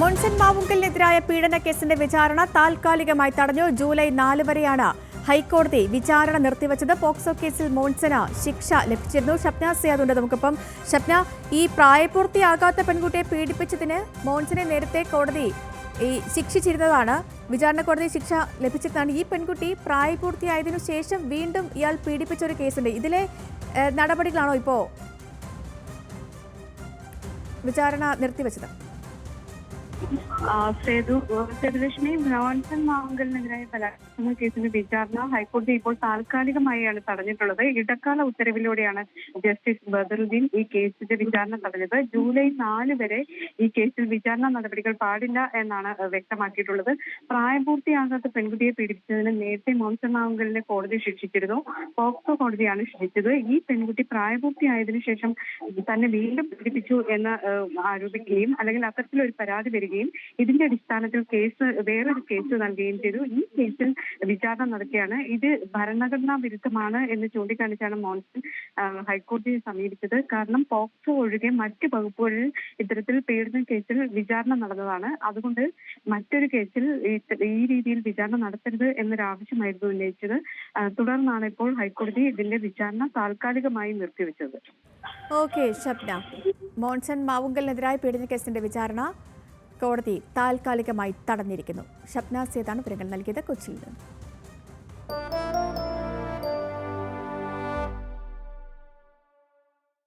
മോൺസൺ മാവുങ്കലിനെതിരായ പീഡന കേസിന്റെ വിചാരണ താൽക്കാലികമായി തടഞ്ഞു. ജൂലൈ നാല് വരെയാണ് ഹൈക്കോടതി വിചാരണ നിർത്തിവച്ചത്. പോക്സോ കേസിൽ മോൺസന് ശിക്ഷ ലഭിച്ചിരുന്നു. ഷപ്ന സിയാദുണ്ട് നമുക്കിപ്പം. ഷപ്ന ഈ പ്രായപൂർത്തിയാകാത്ത പെൺകുട്ടിയെ പീഡിപ്പിച്ചതിന് മോൺസനെ നേരത്തെ കോടതി ഈ ശിക്ഷിച്ചിരുന്നതാണ്. വിചാരണ കോടതി ശിക്ഷ ലഭിച്ചതാണ് ഈ പെൺകുട്ടി പ്രായപൂർത്തിയായതിനു ശേഷം വീണ്ടും ഇയാൾ പീഡിപ്പിച്ച ഒരു കേസുണ്ട്. ഇതിലെ നടപടികളാണോ ഇപ്പോ വിചാരണ നിർത്തിവച്ചത്? സേതു സേതുലക്ഷ്മി മോഹൻസൺ മാങ്കലിനെതിരായ ബലാത്സംഗ കേസിന്റെ വിചാരണ. ഹൈക്കോടതി ഇപ്പോൾ താൽക്കാലികമായാണ് തടഞ്ഞിട്ടുള്ളത്. ഇടക്കാല ഉത്തരവിലൂടെയാണ് ജസ്റ്റിസ് ബദറുദ്ദീൻ ഈ കേസിന്റെ വിചാരണ തടഞ്ഞത്. ജൂലൈ നാല് വരെ ഈ കേസിൽ വിചാരണ നടപടികൾ പാടില്ല എന്നാണ് വ്യക്തമാക്കിയിട്ടുള്ളത്. പ്രായപൂർത്തിയാകാത്ത പെൺകുട്ടിയെ പീഡിപ്പിച്ചതിന് നേരത്തെ മോഹൻസൺ മാങ്കലിനെ കോടതി ശിക്ഷിച്ചിരുന്നു. പോക്സോ കോടതിയാണ് ശിക്ഷിച്ചത്. ഈ പെൺകുട്ടി പ്രായപൂർത്തിയായതിനു ശേഷം തന്നെ വീണ്ടും പീഡിപ്പിച്ചു എന്ന് ആരോപിക്കുകയും അല്ലെങ്കിൽ അത്തരത്തിലൊരു പരാതി വരികയും ഇതിന്റെ അടിസ്ഥാനത്തിൽ കേസ് വേറൊരു കേസ് നൽകുകയും ചെയ്തു. ഈ കേസിൽ വിചാരണ നടത്തിയാണ് ഇത് ഭരണഘടനാ വിരുദ്ധമാണ് എന്ന് ചൂണ്ടിക്കാണിച്ചാണ് മോൻസൺ ഹൈക്കോടതിയെ സമീപിച്ചത്. കാരണം പോക്സോ ഒഴികെ മറ്റ് വകുപ്പുകളിൽ ഇത്തരത്തിൽ പീഡന കേസിൽ വിചാരണ നടന്നതാണ്. അതുകൊണ്ട് മറ്റൊരു കേസിൽ ഈ- രീതിയിൽ വിചാരണ നടത്തരുത് എന്നൊരു ആവശ്യമായിരുന്നു ഉന്നയിച്ചത് തുടർന്നാണ് ഇപ്പോൾ ഹൈക്കോടതി ഇതിന്റെ വിചാരണ താൽക്കാലികമായി നിർത്തിവെച്ചത്. ഓക്കെ ശബ്ദ മോൺസൺ മാവുങ്കലിനെതിരായ പീഡന കേസിന്റെ വിചാരണ കോടതി താൽക്കാലികമായി തടഞ്ഞിരിക്കുന്നു. ഷബ്നാസ് സേതാണ് വിവരങ്ങൾ നൽകിയത് കൊച്ചിയിൽ നിന്ന്.